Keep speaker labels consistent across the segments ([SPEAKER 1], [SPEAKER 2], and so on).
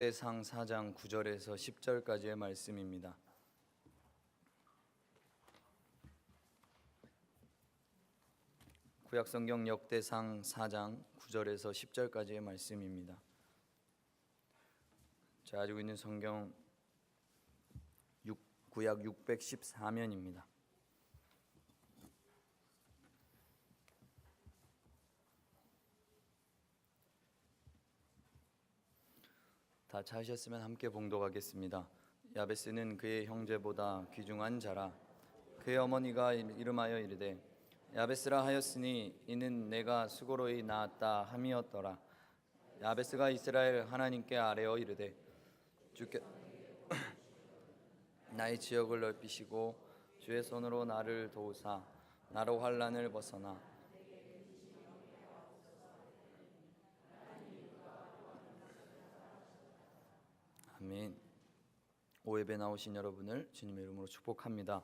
[SPEAKER 1] 역대상 4장 9절에서 10절까지의 말씀입니다. 구약 성경 역대상 4장 9절에서 10절까지의 말씀입니다. 제가 가지고 있는 성경 육- 구약 614면입니다. 다 찾으셨으면 함께 봉독하겠습니다. 야베스는 그의 형제보다 귀중한 자라. 그의 어머니가 이름하여 이르되 야베스라 하였으니 이는 내가 수고로이 낳았다 함이었더라. 야베스가 이스라엘 하나님께 아뢰어 이르되 주께 나의 지역을 넓히시고 주의 손으로 나를 도우사 나로 환란을 벗어나 아멘. 오예배 나오신 여러분을 주님의 이름으로 축복합니다.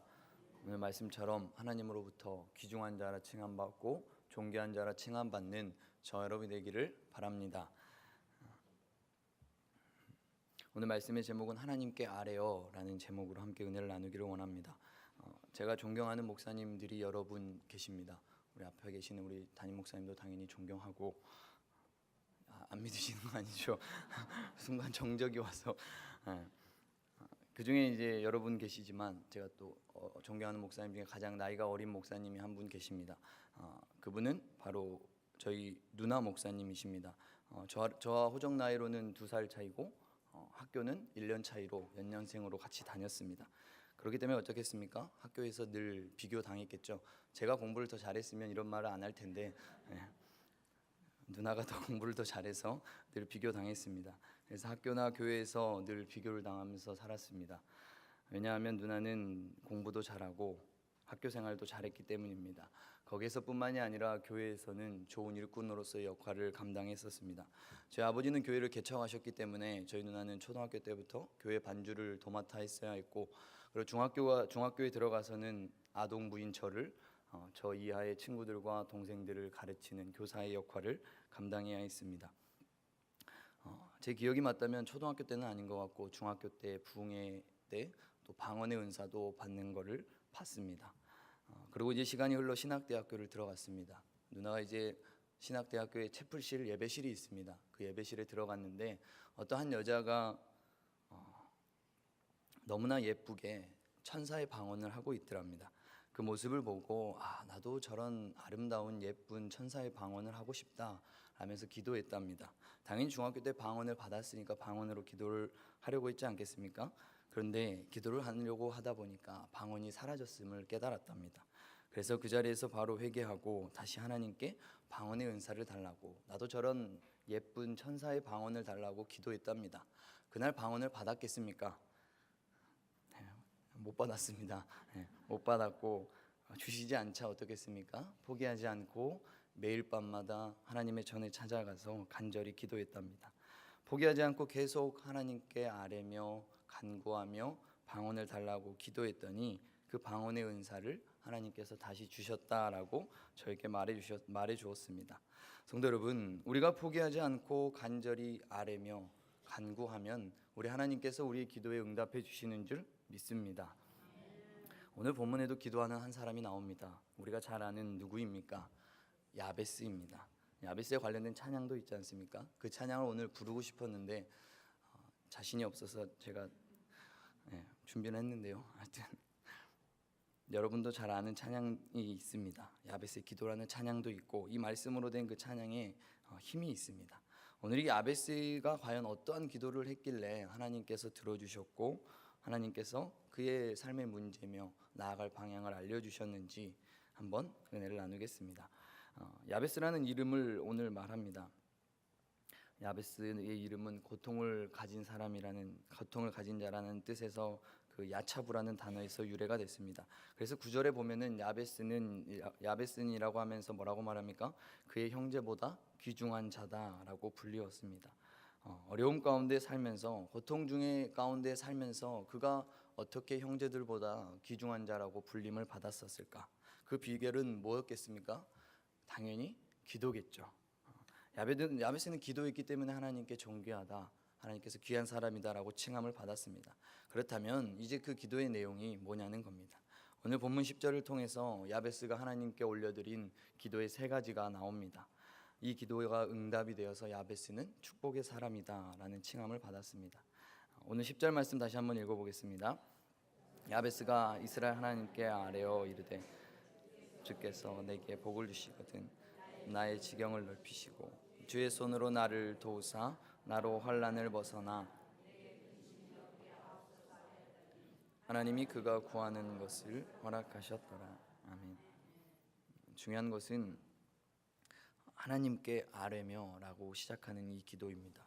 [SPEAKER 1] 오늘 말씀처럼 하나님으로부터 귀중한 자라 칭함 받고 존귀한 자라 칭함 받는 저 여러분이 되기를 바랍니다. 오늘 말씀의 제목은 하나님께 아뢰어라는 제목으로 함께 은혜를 나누기를 원합니다. 어, 제가 존경하는 목사님들이 여러분 계십니다. 우리 앞에 계시는 우리 담임 목사님도 당연히 존경하고 아, 안 믿으시는 거 아니죠? 순간 정적이 와서 예. 그 중에 이제 여러분 계시지만 제가 또 어, 존경하는 목사님 중에 가장 나이가 어린 목사님이 한 분 계십니다. 어, 그분은 바로 저희 누나 목사님이십니다. 어, 저, 저와 호적 나이로는 두 살 차이고 어, 학교는 1년 차이로 연년생으로 같이 다녔습니다. 그렇기 때문에 어떻겠습니까? 학교에서 늘 비교 당했겠죠. 제가 공부를 더 잘했으면 이런 말을 안 할 텐데 예. 누나가 더 공부를 더 잘해서 늘 비교 당했습니다. 그래서 학교나 교회에서 늘 비교를 당하면서 살았습니다. 왜냐하면 누나는 공부도 잘하고 학교 생활도 잘했기 때문입니다. 거기에서뿐만이 아니라 교회에서는 좋은 일꾼으로서의 역할을 감당했었습니다. 저희 아버지는 교회를 개척하셨기 때문에 저희 누나는 초등학교 때부터 교회 반주를 도맡아 했어야 했고 그리고 중학교가 중학교에 들어가서는 아동 부인 저를 어, 저 이하의 친구들과 동생들을 가르치는 교사의 역할을 감당해야 했습니다. 어, 제 기억이 맞다면 초등학교 때는 아닌 것 같고 중학교 때 부흥회 때 또 방언의 은사도 받는 것을 봤습니다. 어, 그리고 이제 시간이 흘러 신학대학교를 들어갔습니다. 누나가 이제 신학대학교에 채플실 예배실이 있습니다. 그 예배실에 들어갔는데 어떤 한 여자가 어, 너무나 예쁘게 천사의 방언을 하고 있더랍니다. 그 모습을 보고 아 나도 저런 아름다운 예쁜 천사의 방언을 하고 싶다 라면서 기도했답니다. 당연히 중학교 때 방언을 받았으니까 방언으로 기도를 하려고 했지 않겠습니까? 그런데 기도를 하려고 하다 보니까 방언이 사라졌음을 깨달았답니다. 그래서 그 자리에서 바로 회개하고 다시 하나님께 방언의 은사를 달라고 나도 저런 예쁜 천사의 방언을 달라고 기도했답니다. 그날 방언을 받았겠습니까? 못 받았습니다. 예, 못 받았고 어, 주시지 않자 어떻겠습니까? 포기하지 않고 매일 밤마다 하나님의 전에 찾아가서 간절히 기도했답니다. 포기하지 않고 계속 하나님께 아뢰며 간구하며 방언을 달라고 기도했더니 그 방언의 은사를 하나님께서 다시 주셨다라고 저에게 말해 주셨 말해 주었습니다. 성도 여러분, 우리가 포기하지 않고 간절히 아뢰며 간구하면 우리 하나님께서 우리의 기도에 응답해 주시는 줄 믿습니다. 오늘 본문에도 기도하는 한 사람이 나옵니다. 우리가 잘 아는 누구입니까? 야베스입니다. 야베스에 관련된 찬양도 있지 않습니까? 그 찬양을 오늘 부르고 싶었는데 어, 자신이 없어서 제가 예, 준비를 했는데요. 하여튼 여러분도 잘 아는 찬양이 있습니다. 야베스의 기도라는 찬양도 있고 이 말씀으로 된 그 찬양에 어, 힘이 있습니다. 오늘 이 야베스가 과연 어떠한 기도를 했길래 하나님께서 들어주셨고 하나님께서 그의 삶의 문제며 나아갈 방향을 알려주셨는지 한번 은혜를 나누겠습니다. 어, 야베스라는 이름을 오늘 말합니다. 야베스의 이름은 고통을 가진 사람이라는 고통을 가진 자라는 뜻에서 그 야차부라는 단어에서 유래가 됐습니다. 그래서 구절에 보면은 야베스는 야베스니라고 하면서 뭐라고 말합니까? 그의 형제보다 귀중한 자다라고 불리웠습니다. 어, 어려움 가운데 살면서 고통 중에 가운데 살면서 그가 어떻게 형제들보다 귀중한 자라고 불림을 받았었을까? 그 비결은 뭐였겠습니까? 당연히 기도겠죠. 어, 야베는 야베스는 기도했기 때문에 하나님께 존귀하다. 하나님께서 귀한 사람이다라고 칭함을 받았습니다. 그렇다면 이제 그 기도의 내용이 뭐냐는 겁니다. 오늘 본문 10절을 통해서 야베스가 하나님께 올려드린 기도의 세 가지가 나옵니다. 이 기도가 응답이 되어서 야베스는 축복의 사람이다라는 칭함을 받았습니다. 오늘 10절 말씀 다시 한번 읽어 보겠습니다. 야베스가 이스라엘 하나님께 아뢰어 이르되 주께서 내게 복을 주시거든 나의 지경을 넓히시고 주의 손으로 나를 도우사 나로 환란을 벗어나 하나님이 그가 구하는 것을 허락하셨더라. 아멘. 중요한 것은 하나님께 아뢰며라고 시작하는 이 기도입니다.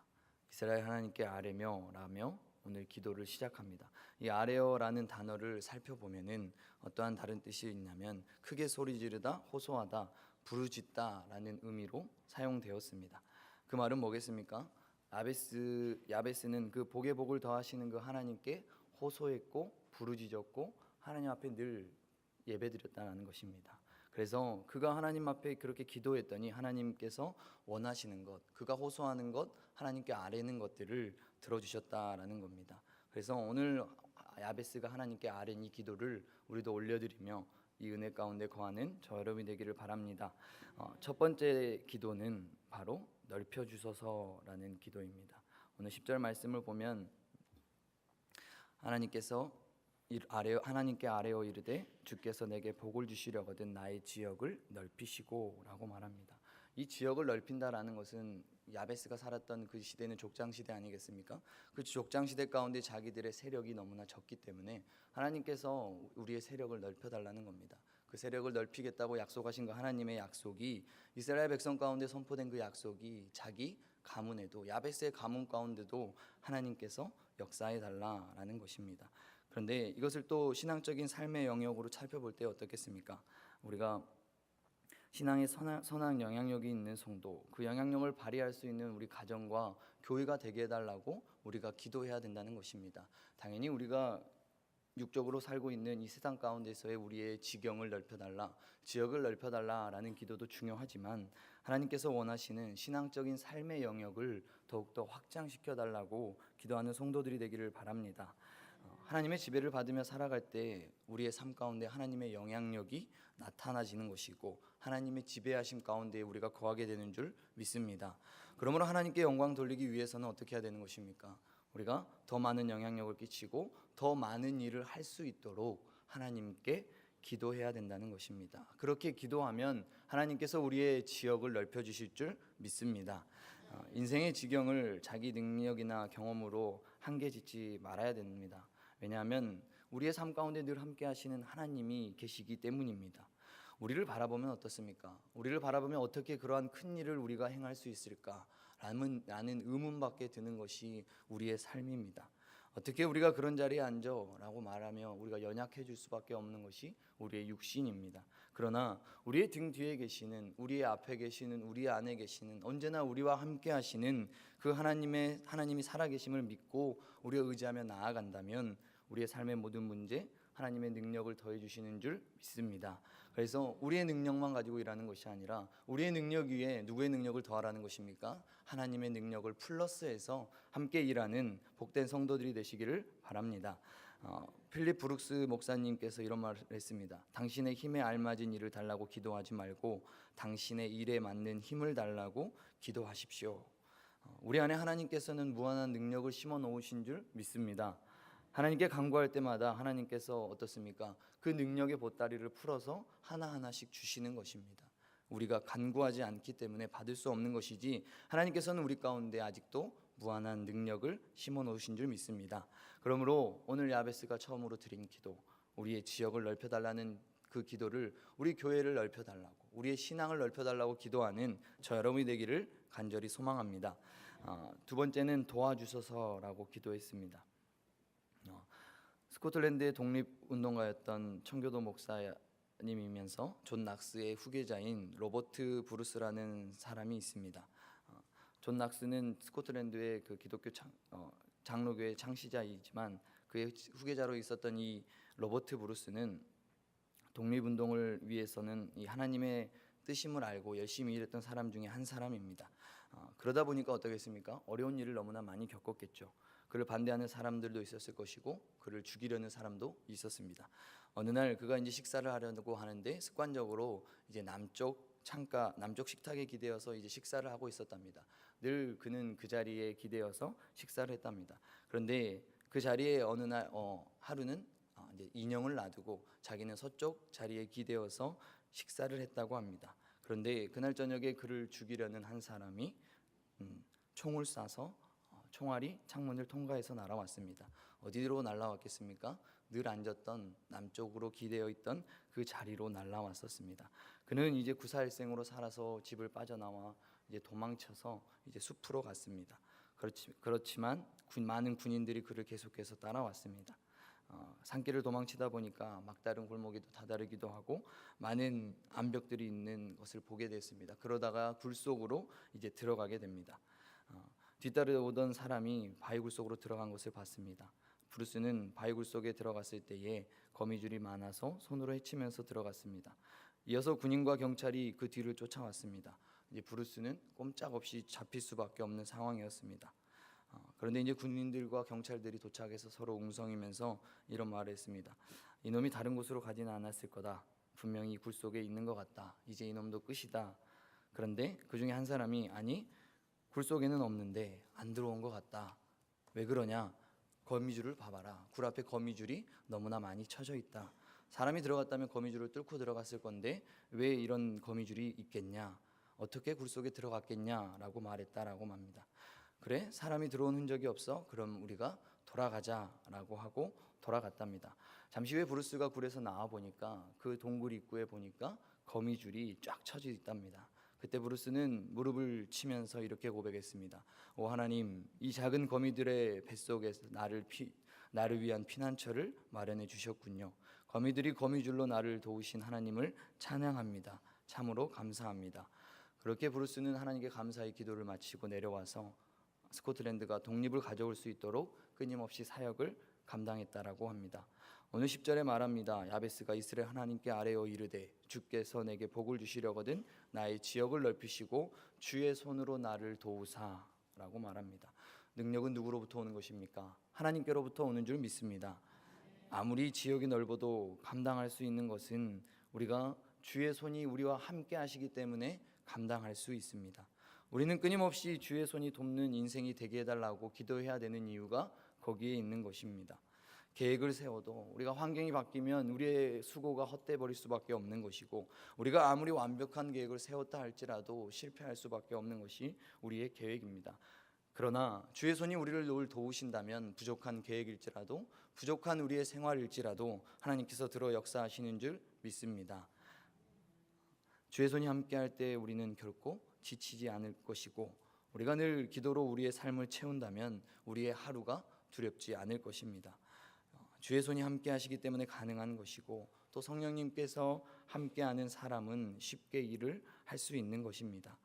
[SPEAKER 1] 이스라엘 하나님께 아뢰며라며 오늘 기도를 시작합니다. 이 아뢰어라는 단어를 살펴보면은 어떠한 다른 뜻이 있냐면 크게 소리 지르다, 호소하다, 부르짖다라는 의미로 사용되었습니다. 그 말은 뭐겠습니까? 야베스 야베스는 그 복의 복을 더하시는 그 하나님께 호소했고 부르짖었고 하나님 앞에 늘 예배드렸다는 것입니다. 그래서 그가 하나님 앞에 그렇게 기도했더니 하나님께서 원하시는 것, 그가 호소하는 것, 하나님께 아뢰는 것들을 들어주셨다라는 겁니다. 그래서 오늘 야베스가 하나님께 아뢰는 이 기도를 우리도 올려드리며 이 은혜 가운데 거하는 저 여러분이 되기를 바랍니다. 어, 첫 번째 기도는 바로 넓혀 주소서라는 기도입니다. 오늘 10절 말씀을 보면 하나님께서 이- 아뢰어 하나님께 아뢰어 이르되 주께서 내게 복을 주시려거든 나의 지역을 넓히시고라고 말합니다. 이 지역을 넓힌다라는 것은 야베스가 살았던 그 시대는 족장 시대 아니겠습니까? 그 족장 시대 가운데 자기들의 세력이 너무나 적기 때문에 하나님께서 우리의 세력을 넓혀 달라는 겁니다. 그 세력을 넓히겠다고 약속하신 그 하나님의 약속이 이스라엘 백성 가운데 선포된 그 약속이 자기 가문에도 야베스의 가문 가운데도 하나님께서 역사해 달라라는 것입니다. 그런데 이것을 또 신앙적인 삶의 영역으로 살펴볼 때 어떻겠습니까? 우리가 신앙의 선한, 선한 영향력이 있는 성도, 그 영향력을 발휘할 수 있는 우리 가정과 교회가 되게 해달라고 우리가 기도해야 된다는 것입니다. 당연히 우리가 육적으로 살고 있는 이 세상 가운데서의 우리의 지경을 넓혀달라, 지역을 넓혀달라라는 기도도 중요하지만 하나님께서 원하시는 신앙적인 삶의 영역을 더욱더 확장시켜 달라고 기도하는 성도들이 되기를 바랍니다. 어, 하나님의 지배를 받으며 살아갈 때 우리의 삶 가운데 하나님의 영향력이 나타나지는 것이고 하나님의 지배하심 가운데 우리가 거하게 되는 줄 믿습니다. 그러므로 하나님께 영광 돌리기 위해서는 어떻게 해야 되는 것입니까? 우리가 더 많은 영향력을 끼치고 더 많은 일을 할 수 있도록 하나님께 기도해야 된다는 것입니다. 그렇게 기도하면 하나님께서 우리의 지역을 넓혀 주실 줄 믿습니다. 어, 인생의 지경을 자기 능력이나 경험으로 한계 짓지 말아야 됩니다. 왜냐하면 우리의 삶 가운데 늘 함께 하시는 하나님이 계시기 때문입니다. 우리를 바라보면 어떻습니까? 우리를 바라보면 어떻게 그러한 큰 일을 우리가 행할 수 있을까? 라는, 의문밖에 드는 것이 우리의 삶입니다. 어떻게 우리가 그런 자리에 앉아? 라고 말하며 우리가 연약해 질 수밖에 없는 것이 우리의 육신입니다. 그러나 우리의 등 뒤에 계시는 우리의 앞에 계시는 우리 안에 계시는 언제나 우리와 함께 하시는 그 하나님의 하나님이 살아 계심을 믿고 우리가 의지하며 나아간다면 우리의 삶의 모든 문제 하나님의 능력을 더해 주시는 줄 믿습니다. 그래서 우리의 능력만 가지고 일하는 것이 아니라 우리의 능력 위에 누구의 능력을 더하라는 것입니까? 하나님의 능력을 플러스해서 함께 일하는 복된 성도들이 되시기를 바랍니다. 어, 필립 브룩스 목사님께서 이런 말을 했습니다. 당신의 힘에 알맞은 일을 달라고 기도하지 말고 당신의 일에 맞는 힘을 달라고 기도하십시오. 어, 우리 안에 하나님께서는 무한한 능력을 심어 놓으신 줄 믿습니다. 하나님께 간구할 때마다 하나님께서 어떻습니까? 그 능력의 보따리를 풀어서 하나하나씩 주시는 것입니다. 우리가 간구하지 않기 때문에 받을 수 없는 것이지 하나님께서는 우리 가운데 아직도 무한한 능력을 심어 놓으신 줄 믿습니다. 그러므로 오늘 야베스가 처음으로 드린 기도, 우리의 지역을 넓혀 달라는 그 기도를 우리 교회를 넓혀 달라고, 우리의 신앙을 넓혀 달라고 기도하는 저 여러분이 되기를 간절히 소망합니다. 어, 두 번째는 도와주소서라고 기도했습니다. 어, 스코틀랜드의 독립운동가였던 청교도 목사님이면서 존 낙스의 후계자인 로버트 브루스라는 사람이 있습니다. 어, 존 낙스는 스코틀랜드의 그 기독교 창, 어, 장로교의 창시자이지만 그의 후계자로 있었던 이 로버트 브루스는 독립운동을 위해서는 이 하나님의 뜻임을 알고 열심히 일했던 사람 중에 한 사람입니다. 어, 그러다 보니까 어떻겠습니까? 어려운 일을 너무나 많이 겪었겠죠. 그를 반대하는 사람들도 있었을 것이고 그를 죽이려는 사람도 있었습니다. 어느 날 그가 이제 식사를 하려고 하는데 습관적으로 이제 남쪽 창가 남쪽 식탁에 기대어서 이제 식사를 하고 있었답니다. 늘 그는 그 자리에 기대어서 식사를 했답니다. 그런데 그 자리에 어느 날 어, 하루는 어, 이제 인형을 놔두고 자기는 서쪽 자리에 기대어서 식사를 했다고 합니다. 그런데 그날 저녁에 그를 죽이려는 한 사람이 음, 총을 쏴서 어, 총알이 창문을 통과해서 날아왔습니다. 어디로 날아왔겠습니까? 늘 앉았던 남쪽으로 기대어 있던 그 자리로 날아왔었습니다. 그는 이제 구사일생으로 살아서 집을 빠져나와 이제 도망쳐서 이제 숲으로 갔습니다. 그렇지, 그렇지만 군, 많은 군인들이 그를 계속해서 따라왔습니다. 어, 산길을 도망치다 보니까 막다른 골목에도 다다르기도 하고 많은 암벽들이 있는 것을 보게 됐습니다. 그러다가 굴 속으로 이제 들어가게 됩니다. 어, 뒤따라오던 사람이 바위굴 속으로 들어간 것을 봤습니다. 브루스는 바위굴 속에 들어갔을 때에 거미줄이 많아서 손으로 헤치면서 들어갔습니다. 이어서 군인과 경찰이 그 뒤를 쫓아왔습니다. 이제 브루스는 꼼짝없이 잡힐 수밖에 없는 상황이었습니다. 어, 그런데 이제 군인들과 경찰들이 도착해서 서로 웅성이면서 이런 말을 했습니다. 이놈이 다른 곳으로 가지는 않았을 거다. 분명히 굴 속에 있는 것 같다. 이제 이놈도 끝이다. 그런데 그 중에 한 사람이 아니 굴 속에는 없는데 안 들어온 것 같다. 왜 그러냐? 거미줄을 봐봐라. 굴 앞에 거미줄이 너무나 많이 쳐져 있다. 사람이 들어갔다면 거미줄을 뚫고 들어갔을 건데 왜 이런 거미줄이 있겠냐? 어떻게 굴 속에 들어갔겠냐라고 말했다라고 말합니다. 그래 사람이 들어온 흔적이 없어 그럼 우리가 돌아가자라고 하고 돌아갔답니다. 잠시 후에 브루스가 굴에서 나와 보니까 그 동굴 입구에 보니까 거미줄이 쫙 쳐져 있답니다. 그때 브루스는 무릎을 치면서 이렇게 고백했습니다. 오 하나님, 이 작은 거미들의 뱃속에서 나를 피, 나를 위한 피난처를 마련해 주셨군요. 거미들이 거미줄로 나를 도우신 하나님을 찬양합니다. 참으로 감사합니다. 그렇게 브루스는 하나님께 감사의 기도를 마치고 내려와서 스코틀랜드가 독립을 가져올 수 있도록 끊임없이 사역을 감당했다라고 합니다. 오늘 10절에 말합니다. 야베스가 이스라엘 하나님께 아뢰어 이르되 주께서 내게 복을 주시려거든 나의 지역을 넓히시고 주의 손으로 나를 도우사라고 말합니다. 능력은 누구로부터 오는 것입니까? 하나님께로부터 오는 줄 믿습니다. 아무리 지역이 넓어도 감당할 수 있는 것은 우리가 주의 손이 우리와 함께 하시기 때문에 감당할 수 있습니다. 우리는 끊임없이 주의 손이 돕는 인생이 되게 해달라고 기도해야 되는 이유가 거기에 있는 것입니다. 계획을 세워도 우리가 환경이 바뀌면 우리의 수고가 헛돼 버릴 수밖에 없는 것이고 우리가 아무리 완벽한 계획을 세웠다 할지라도 실패할 수밖에 없는 것이 우리의 계획입니다. 그러나 주의 손이 우리를 늘 도우신다면 부족한 계획일지라도 부족한 우리의 생활일지라도 하나님께서 들어 역사하시는 줄 믿습니다. 주의 손이 함께할 때 우리는 결코 지치지 않을 것이고 우리가 늘 기도로 우리의 삶을 채운다면 우리의 하루가 두렵지 않을 것입니다. 어, 주의 손이 함께 하시기 때문에 가능한 것이고 또 성령님께서 함께하는 사람은 쉽게 일을 할 수 있는 것입니다.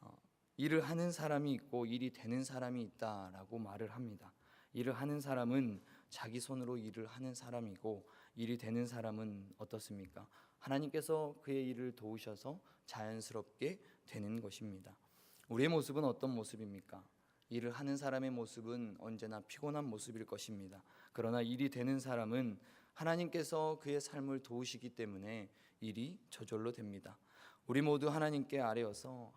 [SPEAKER 1] 어, 일을 하는 사람이 있고 일이 되는 사람이 있다라고 말을 합니다. 일을 하는 사람은 자기 손으로 일을 하는 사람이고 일이 되는 사람은 어떻습니까? 하나님께서 그의 일을 도우셔서 자연스럽게 되는 것입니다. 우리의 모습은 어떤 모습입니까? 일을 하는 사람의 모습은 언제나 피곤한 모습일 것입니다. 그러나 일이 되는 사람은 하나님께서 그의 삶을 도우시기 때문에 일이 저절로 됩니다. 우리 모두 하나님께 아뢰어서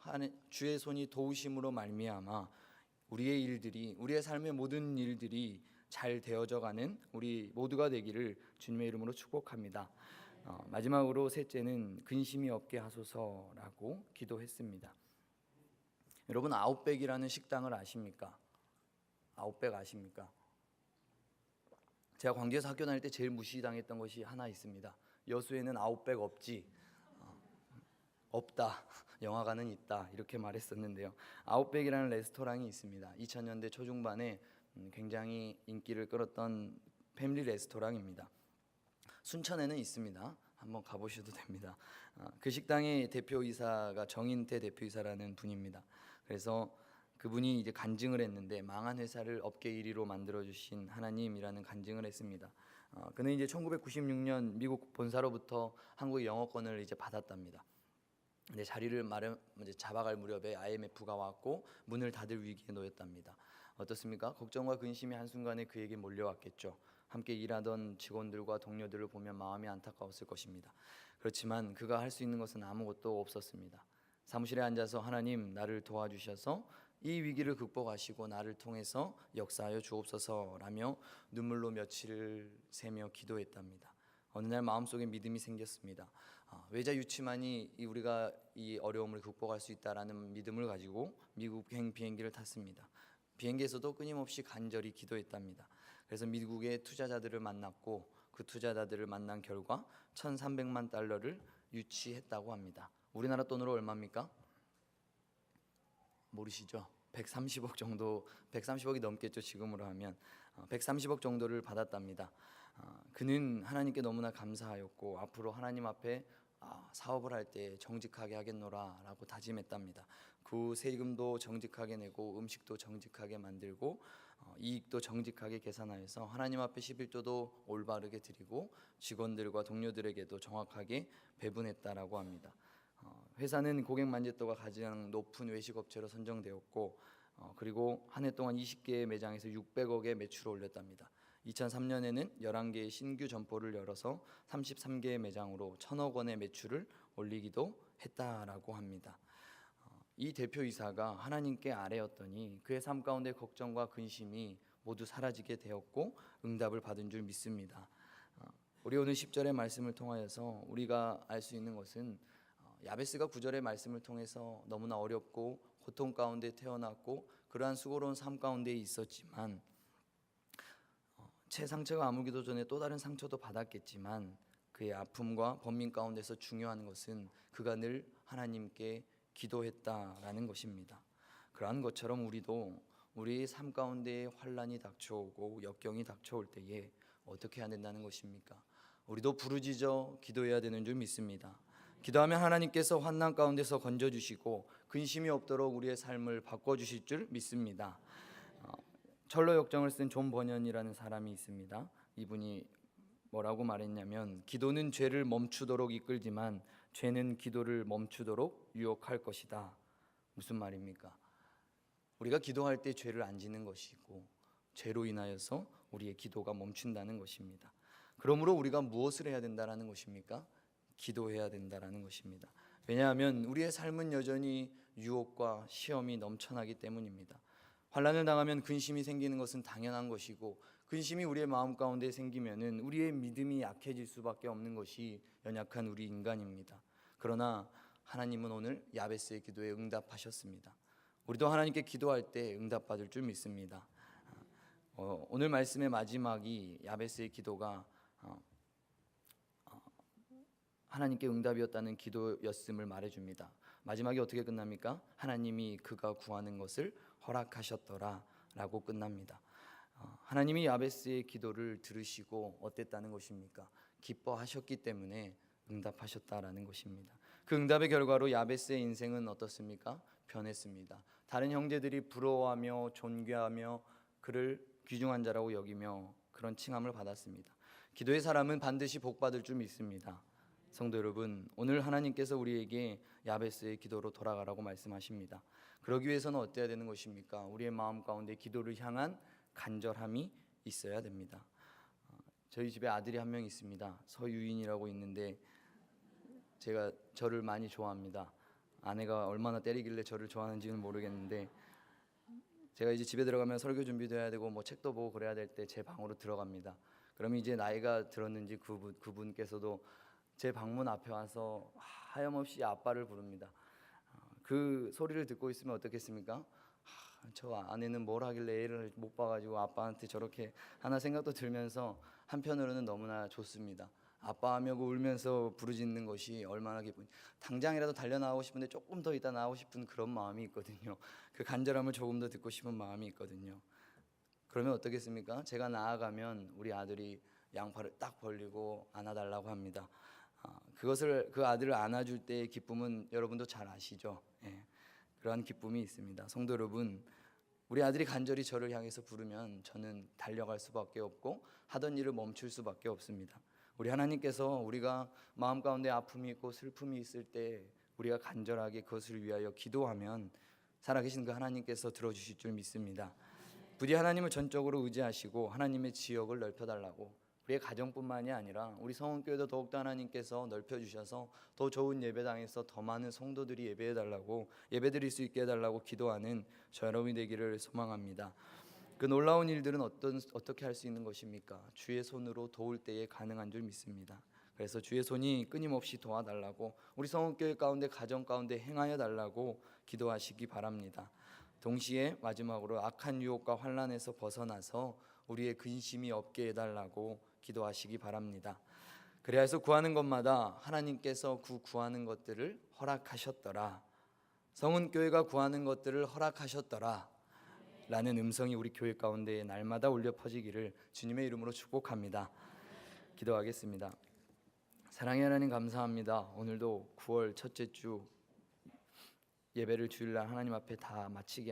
[SPEAKER 1] 주의 손이 도우심으로 말미암아 우리의 일들이 우리의 삶의 모든 일들이 잘 되어져 가는 우리 모두가 되기를 주님의 이름으로 축복합니다. 어, 마지막으로 셋째는 근심이 없게 하소서라고 기도했습니다. 여러분 아웃백이라는 식당을 아십니까? 아웃백 아십니까? 제가 광주에서 학교 다닐 때 제일 무시당했던 것이 하나 있습니다. 여수에는 아웃백 없지. 어, 없다. 영화관은 있다. 이렇게 말했었는데요. 아웃백이라는 레스토랑이 있습니다. 2000년대 초중반에 음, 굉장히 인기를 끌었던 패밀리 레스토랑입니다. 순천에는 있습니다. 한번 가보셔도 됩니다. 어, 그 식당의 대표이사가 정인태 대표이사라는 분입니다. 그래서 그분이 이제 간증을 했는데 망한 회사를 업계 1위로 만들어 주신 하나님이라는 간증을 했습니다. 어, 그는 이제 1996년 미국 본사로부터 한국의 영어권을 이제 받았답니다. 근데 자리를 마련 이제 잡아갈 무렵에 IMF가 왔고 문을 닫을 위기에 놓였답니다. 어떻습니까? 걱정과 근심이 한순간에 그에게 몰려왔겠죠. 함께 일하던 직원들과 동료들을 보면 마음이 안타까웠을 것입니다. 그렇지만 그가 할 수 있는 것은 아무것도 없었습니다. 사무실에 앉아서 하나님 나를 도와주셔서 이 위기를 극복하시고 나를 통해서 역사하여 주옵소서라며 눈물로 며칠을 새며 기도했답니다. 어느 날 마음속에 믿음이 생겼습니다. 아, 외자 유치만이 이 우리가 이 어려움을 극복할 수 있다라는 믿음을 가지고 미국행 비행기를 탔습니다. 비행기에서도 끊임없이 간절히 기도했답니다. 그래서 미국의 투자자들을 만났고 그 투자자들을 만난 결과 1,300만 달러를 유치했다고 합니다. 우리나라 돈으로 얼마입니까? 모르시죠? 130억 정도, 130억이 넘겠죠 지금으로 하면 130억 정도를 받았답니다. 아, 그는 하나님께 너무나 감사하였고 앞으로 하나님 앞에 아, 사업을 할 때 정직하게 하겠노라라고 다짐했답니다. 그 세금도 정직하게 내고 음식도 정직하게 만들고 어, 이익도 정직하게 계산하여서 하나님 앞에 11조도 올바르게 드리고 직원들과 동료들에게도 정확하게 배분했다라고 합니다. 어, 회사는 고객 만족도가 가장 높은 외식 업체로 선정되었고 어, 그리고 한 해 동안 20개의 매장에서 600억의 매출을 올렸답니다. 2003년에는 11개의 신규 점포를 열어서 33개의 매장으로 1천억 원의 매출을 올리기도 했다라고 합니다. 어, 이 대표이사가 하나님께 아뢰었더니 그의 삶 가운데 걱정과 근심이 모두 사라지게 되었고 응답을 받은 줄 믿습니다. 어, 우리 오늘 10절의 말씀을 통하여서 우리가 알 수 있는 것은 어, 야베스가 9절의 말씀을 통해서 너무나 어렵고 고통 가운데 태어났고 그러한 수고로운 삶 가운데 있었지만 어, 채 상처가 아물기도 전에 또 다른 상처도 받았겠지만 그의 아픔과 번민 가운데서 중요한 것은 그가 늘 하나님께 기도했다라는 것입니다. 그러한 것처럼 우리도 우리의 삶 가운데 환란이 닥쳐오고 역경이 닥쳐올 때에 어떻게 해야 된다는 것입니까? 우리도 부르짖어 기도해야 되는 줄 믿습니다. 기도하면 하나님께서 환난 가운데서 건져 주시고 근심이 없도록 우리의 삶을 바꿔 주실 줄 믿습니다. 어, 철로 역정을 쓴 존 버년이라는 사람이 있습니다. 이분이 뭐라고 말했냐면 기도는 죄를 멈추도록 이끌지만 죄는 기도를 멈추도록 유혹할 것이다. 무슨 말입니까? 우리가 기도할 때 죄를 안 짓는 것이고 죄로 인하여서 우리의 기도가 멈춘다는 것입니다. 그러므로 우리가 무엇을 해야 된다라는 것입니까? 기도해야 된다라는 것입니다. 왜냐하면 우리의 삶은 여전히 유혹과 시험이 넘쳐나기 때문입니다. 환란을 당하면 근심이 생기는 것은 당연한 것이고 근심이 우리의 마음 가운데 생기면은 우리의 믿음이 약해질 수밖에 없는 것이 연약한 우리 인간입니다. 그러나 하나님은 오늘 야베스의 기도에 응답하셨습니다. 우리도 하나님께 기도할 때 응답받을 줄 믿습니다. 어, 오늘 말씀의 마지막이 야베스의 기도가 어, 어, 하나님께 응답이었다는 기도였음을 말해줍니다. 마지막이 어떻게 끝납니까? 하나님이 그가 구하는 것을 허락하셨더라라고 끝납니다. 어, 하나님이 야베스의 기도를 들으시고 어땠다는 것입니까? 기뻐하셨기 때문에 응답하셨다라는 것입니다. 그 응답의 결과로 야베스의 인생은 어떻습니까? 변했습니다. 다른 형제들이 부러워하며 존귀하며 그를 귀중한 자라고 여기며 그런 칭함을 받았습니다. 기도의 사람은 반드시 복 받을 줄 믿습니다. 성도 여러분, 오늘 하나님께서 우리에게 야베스의 기도로 돌아가라고 말씀하십니다. 그러기 위해서는 어때야 되는 것입니까? 우리의 마음 가운데 기도를 향한 간절함이 있어야 됩니다. 어, 저희 집에 아들이 한 명 있습니다. 서유인이라고 있는데 제가 저를 많이 좋아합니다. 아내가 얼마나 때리길래 저를 좋아하는지는 모르겠는데 제가 이제 집에 들어가면 설교 준비도 해야 되고 뭐 책도 보고 그래야 될 때 제 방으로 들어갑니다. 그럼 이제 나이가 들었는지 그분 그분께서도 제 방문 앞에 와서 하염없이 아빠를 부릅니다. 어, 그 소리를 듣고 있으면 어떻겠습니까? 하, 저 아내는 뭘 하길래 애를 못 봐가지고 아빠한테 저렇게 하나 생각도 들면서 한편으로는 너무나 좋습니다. 아빠 하며 그 울면서 부르짖는 것이 얼마나 기분. 당장이라도 달려 나오고 싶은데 조금 더 있다 나오고 싶은 그런 마음이 있거든요. 그 간절함을 조금 더 듣고 싶은 마음이 있거든요. 그러면 어떻겠습니까? 제가 나아가면 우리 아들이 양팔을 딱 벌리고 안아달라고 합니다. 아, 그것을 그 아들을 안아줄 때의 기쁨은 여러분도 잘 아시죠? 예, 그러한 기쁨이 있습니다. 성도 여러분, 우리 아들이 간절히 저를 향해서 부르면 저는 달려갈 수밖에 없고 하던 일을 멈출 수밖에 없습니다. 우리 하나님께서 우리가 마음 가운데 아픔이 있고 슬픔이 있을 때 우리가 간절하게 그것을 위하여 기도하면 살아계신 그 하나님께서 들어주실 줄 믿습니다. 부디 하나님을 전적으로 의지하시고 하나님의 지역을 넓혀달라고 우리의 가정뿐만이 아니라 우리 성원교회도 더욱더 하나님께서 넓혀주셔서 더 좋은 예배당에서 더 많은 성도들이 예배해달라고 예배드릴 수 있게 해달라고 기도하는 저 여러분이 되기를 소망합니다. 그 놀라운 일들은 어떤 어떻게 할 수 있는 것입니까? 주의 손으로 도울 때에 가능한 줄 믿습니다. 그래서 주의 손이 끊임없이 도와달라고 우리 성원교회 가운데 가정 가운데 행하여 달라고 기도하시기 바랍니다. 동시에 마지막으로 악한 유혹과 환란에서 벗어나서 우리의 근심이 없게 해달라고 기도하시기 바랍니다. 그래야 해서 구하는 것마다 하나님께서 그 구하는 것들을 허락하셨더라. 성은 교회가 구하는 것들을 허락하셨더라. 라는 음성이 우리 교회 가운데 날마다 울려 퍼지기를 주님의 이름으로 축복합니다. 기도하겠습니다. 사랑의 하나님 감사합니다. 오늘도 9월 첫째 주 예배를 주일날 하나님 앞에 다 마치게 하시